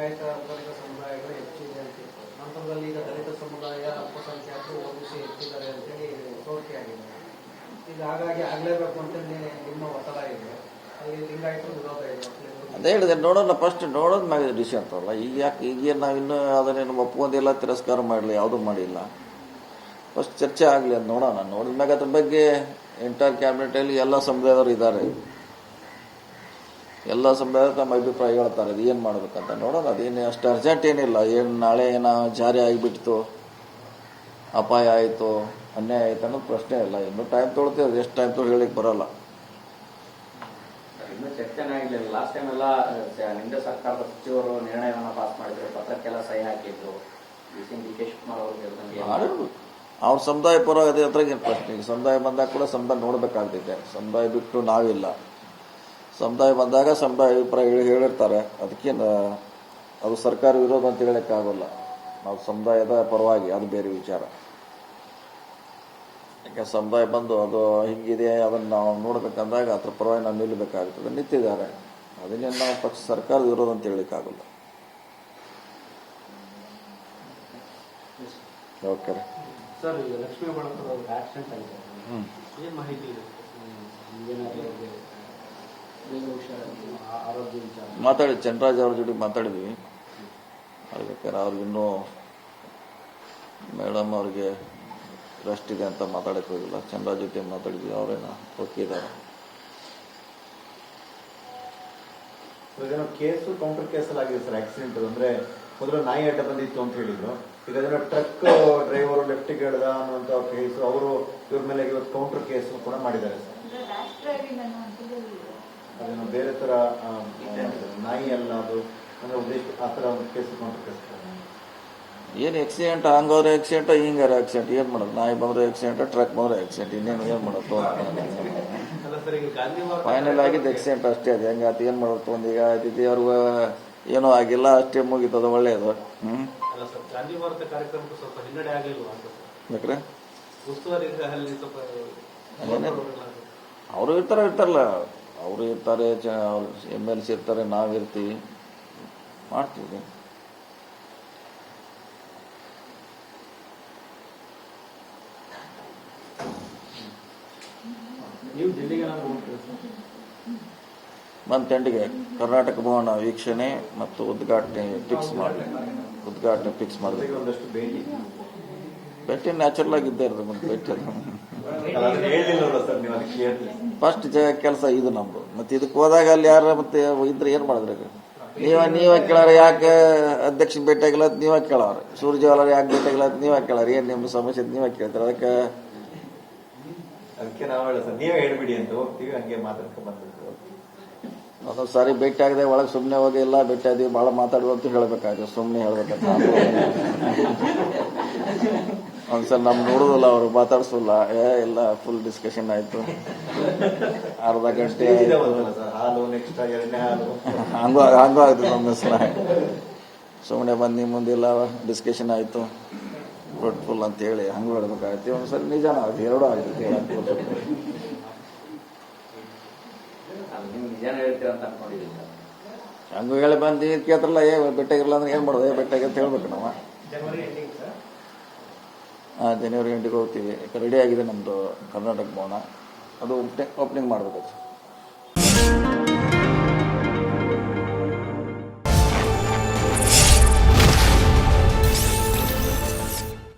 ಲಿಂಗಾಯತ ಅಲ್ಪಸಂಖ್ಯಾತ ಸಮುದಾಯಗಳು ಹೆಚ್ಚಿದೆ ಅಂತ ನಂತರದಲ್ಲಿ ಈಗ ದಲಿತ ಸಮುದಾಯ ಅಲ್ಪಸಂಖ್ಯಾತರು ಓದಿಸಿ ಹೆಚ್ಚಿದ್ದಾರೆ ಅಂತೇಳಿ ಸೋರಿಕೆಯಾಗಿದೆ ಈಗ ಹಾಗಾಗಿ ಆಗಲೇಬೇಕು ಅಂತೇಳಿ ನಿಮ್ಮ ಒತ್ತಡ ಇದೆ. ಅಲ್ಲಿ ಲಿಂಗಾಯತರು ವಿರೋಧ ಇದೆ. ಅದೇ ಹೇಳಿದೆ, ನೋಡೋಣ ಫಸ್ಟ್ ನೋಡೋದ್ ಮ್ಯಾಗ ಡಿಸಿ ಅಂತಲ್ಲ ಈಗ ಯಾಕೆ ಈಗ ಇನ್ನೂ ಅದನ್ನೇನು ತಿರಸ್ಕಾರ ಮಾಡಲಿ, ಯಾವುದೂ ಮಾಡಿಲ್ಲ. ಫಸ್ಟ್ ಚರ್ಚೆ ಆಗಲಿ ಅಂತ ನೋಡೋಣ. ನೋಡಿದ್ಮ್ಯಾಗ ಅದ್ರ ಬಗ್ಗೆ ಎಂಟೈರ್ ಕ್ಯಾಬಿನೆಟಲ್ಲಿ ಎಲ್ಲ ಸಮುದಾಯದವರು ಇದ್ದಾರೆ. ಎಲ್ಲ ಸಮುದಾಯ ತಮ್ಮ ಅಭಿಪ್ರಾಯ ಹೇಳ್ತಾರೆ ಅದು ಏನು ಮಾಡ್ಬೇಕಂತ. ನೋಡೋಣ ಅದೇನು ಅಷ್ಟು ಅರ್ಜೆಂಟ್ ಏನಿಲ್ಲ. ಏನು ನಾಳೆ ಏನೋ ಜಾರಿ ಆಗಿಬಿಡ್ತು ಅಪಾಯ ಆಯಿತು ಅನ್ಯಾಯ ಆಯ್ತು ಅನ್ನೋದು ಪ್ರಶ್ನೆ ಇಲ್ಲ. ಇನ್ನೂ ಟೈಮ್ ತೊಗೊಳ್ತೀವಿ ಎಷ್ಟು ಟೈಮ್ ತೊಗೊಳಿ ಹೇಳಿಕ್ಕೆ ಬರೋಲ್ಲ. ಇನ್ನೂ ಚರ್ಚೆನೇ ಆಗಿಲ್ಲ. ಲಾಸ್ಟ್ ಟೈಮ್ ಎಲ್ಲ ಹಿಂದೆ ಸರ್ಕಾರದ ಸಚಿವರು ನಿರ್ಣಯವನ್ನ ಪಾಸ್ ಮಾಡಿದ್ರು. ಪತ್ರಕ್ಕೆಲ್ಲ ಸಹಿ ಹಾಕಿದ್ರು. ಡಿ ಕೆ ಶಿವಕುಮಾರ್ ಅವರು ಅವ್ರ ಸಮುದಾಯ ಪರವಾಗಿ ಅದೇ ಹತ್ರ ಏನು ಪ್ರಶ್ನೆ. ಈಗ ಸಮುದಾಯ ಬಂದಾಗ ಕೂಡ ಸಮುದಾಯ ನೋಡಬೇಕಾಗ್ತೈತೆ. ಸಮುದಾಯ ಬಿಟ್ಟು ನಾವಿಲ್ಲ. ಸಮುದಾಯ ಬಂದಾಗ ಸಮುದಾಯ ಅಭಿಪ್ರಾಯ ಹೇಳಿ ಹೇಳಿರ್ತಾರೆ ಅದಕ್ಕೇನು ಅದು ಸರ್ಕಾರ ವಿರೋಧ ಅಂತ ಹೇಳಕ್ಕಾಗಲ್ಲ. ನಾವು ಸಮುದಾಯದ ಪರವಾಗಿ ಅದು ಬೇರೆ ವಿಚಾರ. ಯಾಕೆ ಸಮುದಾಯ ಬಂದು ಅದು ಹಿಂಗಿದೆ ಅದನ್ನು ನಾವು ನೋಡ್ಬೇಕಂದಾಗ ಅದ್ರ ಪರವಾಗಿ ನಾವು ನಿಲ್ಲಬೇಕಾಗ್ತದೆ. ನಿಂತಿದ್ದಾರೆ. ಅದನ್ನೇ ನಾವು ಪಕ್ಷ ಸರ್ಕಾರದ ವಿರೋಧ ಅಂತ ಹೇಳಕ್ಕಾಗಲ್ಲ. ಓಕೆ ರೀ ಸರ್ ಲಕ್ಷ್ಮೀ ಆಕ್ಸಿಡೆಂಟ್ ಆಗಿದೆ. ಮಾಹಿತಿ ಇದೆ ಏನಾದ್ರು ಅವ್ರಿಗೆ ಏನು ಹುಷಾರ್ ಆ- ಆರೋಗ್ಯ ವಿಚಾರ ಮಾತಾಡಿ ಚಂದ್ರಾಜ್ ಅವ್ರ ಜೊತೆ ಮಾತಾಡಿದ್ವಿ. ಅದಕ್ಕೆ ಅವ್ರಿಗಿನ್ನೂ ಮೇಡಮ್ ಅವ್ರಿಗೆ ರೆಸ್ಟ್ ಇದೆ ಅಂತ ಮಾತಾಡಕ್ಕೆ ಹೋಗಿಲ್ಲ. ಚಂದ್ರರಾಜ್ ಜೊತೆ ಮಾತಾಡಿದ್ವಿ ಅವ್ರೇನ ಓಕೆ ಇದ್ದಾರೆ. ಕೇಸು ಕೌಂಟರ್ ಕೇಸಲ್ಲಿ ಆಗಿದೆ ಸರ್ ಆಕ್ಸಿಡೆಂಟ್ ಅಂದ್ರೆ ಮೊದಲು ನಾಯಿ ಅಡ್ಡ ಬಂದಿತ್ತು ಅಂತ ಹೇಳಿದ್ರು. ಈಗ ಅದನ್ನ ಟ್ರಕ್ ಡ್ರೈವರ್ ಲೆಫ್ಟ್ ಹೇಳ್ದ ಅನ್ನುವಂತ ಕೇಸು ಅವರು ಇವ್ರ ಮೇಲೆ ಇವತ್ತು ಕೌಂಟರ್ ಕೇಸು ಕೂಡ ಮಾಡಿದ್ದಾರೆ ಸರ್. ರ್ಯಾಶ್ ಡ್ರೈವಿಂಗ್ ಅನ್ನುವಂಥದ್ದು ಅದೇನೋ ಬೇರೆ ತರ ನಾಯಿ ಅಲ್ಲ ಅದು ಅಂದ್ರೆ ಉದ್ದೇಶ ಆ ತರ ಒಂದು ಕೇಸ್ ಕೇಸ್ ಏನು ಆಕ್ಸಿಡೆಂಟ್ ಹಂಗಾದ್ರೆ ಆಕ್ಸಿಡೆಂಟ್ ಹಿಂಗಾರೆ ಆಕ್ಸಿಡೆಂಟ್ ಏನು ಮಾಡೋದು? ನಾಯಿ ಬಂದ್ರೆ ಆಕ್ಸಿಡೆಂಟ್ ಟ್ರಕ್ ಬಂದ್ರೆ ಆಕ್ಸಿಡೆಂಟ್ ಇನ್ನೇನು ಏನು ಮಾಡೋದು ಅಲ್ಲ ಸರ್ ಗಾಂಧಿ ವಾರ ಫೈನಲ್ ಆಗಿದ್ದು ಆಕ್ಸಿಡೆಂಟ್ ಅಷ್ಟೇ ಅದು. ಹೆಂಗೆ ಏನ್ ಏನು ಮಾಡೋದು ಈಗ ಆಯ್ತಿದ್ದು ಅವ್ರಿಗೂ ಏನೂ ಆಗಿಲ್ಲ ಅಷ್ಟೇ ಮುಗೀತದ ಹ್ಞೂ ಬೇಕ್ರೆ ಉಸ್ತುವಾರಿ ಅಲ್ಲಿ ಸ್ವಲ್ಪ ಅವರು ಇರ್ತಾರ ಇರ್ತಾರಲ್ಲ. ಅವರು ಇರ್ತಾರೆ ಎಂ ಎಲ್ ಸಿ ಇರ್ತಾರೆ ನಾವಿರ್ತೀವಿ ಮಾಡ್ತೀವಿ. ಮಂತ್ ಎಂಡಿಗೆ ಕರ್ನಾಟಕ ಭವನ ವೀಕ್ಷಣೆ ಮತ್ತು ಉದ್ಘಾಟನೆ ಫಿಕ್ಸ್ ಮಾಡಿ. ಉದ್ಘಾಟನೆ ಫಿಕ್ಸ್ ಮಾಡಬೇಕು ಭೇಟಿ. ನ್ಯಾಚುರಲ್ ಆಗಿದ್ದೇ ಇರೋದು ಮತ್ತೆ ಭೇಟಿ ಫಸ್ಟ್ ಕೆಲಸ ಇದು ನಮ್ದು. ಮತ್ತೆ ಇದಕ್ಕೆ ಹೋದಾಗ ಅಲ್ಲಿ ಯಾರ ಮತ್ತೆ ಇದ್ರೆ ಏನ್ ಮಾಡಿದ್ರೆ ನೀವ ನೀವ ಕೇಳಾರ ಯಾಕೆ ಅಧ್ಯಕ್ಷ ಭೇಟಿ ಆಗಿಲ್ಲ ನೀವ ಕೇಳಾರ? ಸೂರ್ಯವಾಲ ಯಾಕೆ ಭೇಟಿ ಆಗಿಲ್ಲ ನೀವ ಕೇಳಾರ? ಏನ್ ನಿಮ್ಮ ಸಮಸ್ಯೆ ನೀವ ಕೇಳ್ತಾರ? ಅದಕ್ಕೆ ಅದಕ್ಕೆ ನಾವು ಹೇಳ ಸರ್ ನೀವೇ ಹೇಳ್ಬಿಡಿ ಅಂತ ಹೋಗ್ತೀವಿ ಹಂಗೆ ಮಾತಾಡ್ಕೊಂಡ್ ಬಂದ್ಬಿಟ್ಟು ಒಂದೊಂದು ಸಾರಿ ಭೇಟಿ ಆಗದೆ ಒಳಗೆ ಸುಮ್ಮನೆ ಹೋಗಿ ಇಲ್ಲ ಭೇಟಿ ಆದ್ವಿ ಭಾಳ ಮಾತಾಡುವ ಅಂತ ಹೇಳ್ಬೇಕಾದ್ರೆ ಸುಮ್ಮನೆ ಹೇಳ್ಬೇಕಂತ ಒಂದ್ಸಲ ನಮ್ ನೋಡೋದಲ್ಲ ಅವ್ರು ಮಾತಾಡ್ಸಲ್ಲ. ಏ ಇಲ್ಲ ಫುಲ್ ಡಿಸ್ಕಷನ್ ಆಯ್ತು. ಅರ್ಧ ಗಂಟೆ ಹಂಗೂ ಹಂಗೂ ಆಗ್ತದೆ ನಮ್ಮ ಹೆಸರ. ಸುಮ್ಮನೆ ಬಂದು ನಿಮ್ಮ ಮುಂದಿಲ್ಲ ಡಿಸ್ಕಷನ್ ಆಯಿತು. ಫುಲ್ ಅಂತ ಹೇಳಿ ಹಂಗೂ ಹೇಳ್ಬೇಕಾಗತ್ತೆ ಒಂದ್ಸಲ ನಿಜಾನ ಆಗುತ್ತೆ ಎರಡೂ ಆಗ್ತದೆ ಹಂಗೂ ಹೇಳಿ ಬಂದು ಕೇಳ್ತಾರಲ್ಲ ಏ ಬೆಟ್ಟಾಗಿರಲ್ಲ ಅಂದ್ರೆ ಏನು ಮಾಡೋದು? ಏ ಬೆಟ್ಟಾಗಿ ಅಂತ ಹೇಳ್ಬೇಕು ನಾವು. ಜನವರಿ ಎಂಟಿಗೆ ಹೋಗ್ತೀವಿ. ರೆಡಿ ಆಗಿದೆ ನಮ್ಮದು ಕರ್ನಾಟಕ ಭವನ. ಅದು ಓಪನಿಂಗ್ ಮಾಡಬೇಕು